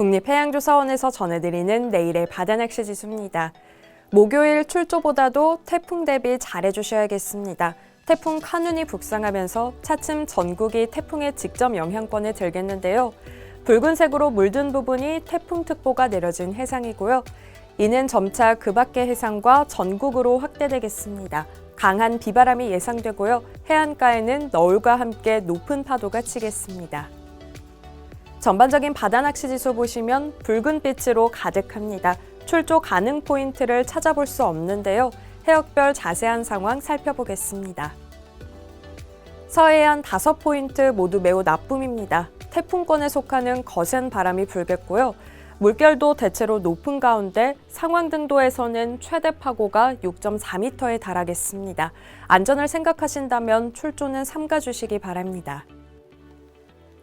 국립해양조사원에서 전해드리는 내일의 바다 낚시 지수입니다. 목요일 출조보다도 태풍 대비 잘해주셔야겠습니다. 태풍 카눈이 북상하면서 차츰 전국이 태풍의 직접 영향권에 들겠는데요. 붉은색으로 물든 부분이 태풍특보가 내려진 해상이고요. 이는 점차 그 밖의 해상과 전국으로 확대되겠습니다. 강한 비바람이 예상되고요. 해안가에는 너울과 함께 높은 파도가 치겠습니다. 전반적인 바다 낚시 지수 보시면 붉은 빛으로 가득합니다. 출조 가능 포인트를 찾아볼 수 없는데요. 해역별 자세한 상황 살펴보겠습니다. 서해안 다섯 포인트 모두 매우 나쁨입니다. 태풍권에 속하는 거센 바람이 불겠고요. 물결도 대체로 높은 가운데 상황등도에서는 최대 파고가 6.4m에 달하겠습니다. 안전을 생각하신다면 출조는 삼가주시기 바랍니다.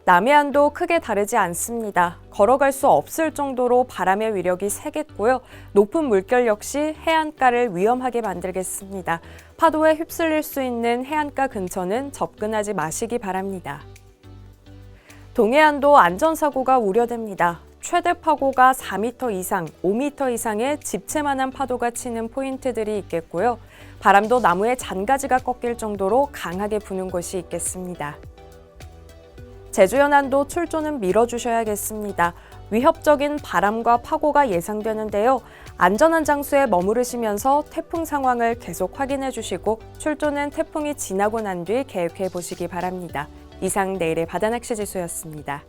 남해안도 크게 다르지 않습니다. 걸어갈 수 없을 정도로 바람의 위력이 세겠고요. 높은 물결 역시 해안가를 위험하게 만들겠습니다. 파도에 휩쓸릴 수 있는 해안가 근처는 접근하지 마시기 바랍니다. 동해안도 안전사고가 우려됩니다. 최대 파고가 4m 이상, 5m 이상의 집채만한 파도가 치는 포인트들이 있겠고요. 바람도 나무의 잔가지가 꺾일 정도로 강하게 부는 곳이 있겠습니다. 제주 연안도 출조는 밀어주셔야겠습니다. 위협적인 바람과 파고가 예상되는데요. 안전한 장소에 머무르시면서 태풍 상황을 계속 확인해 주시고 출조는 태풍이 지나고 난 뒤 계획해 보시기 바랍니다. 이상 내일의 바다낚시 지수였습니다.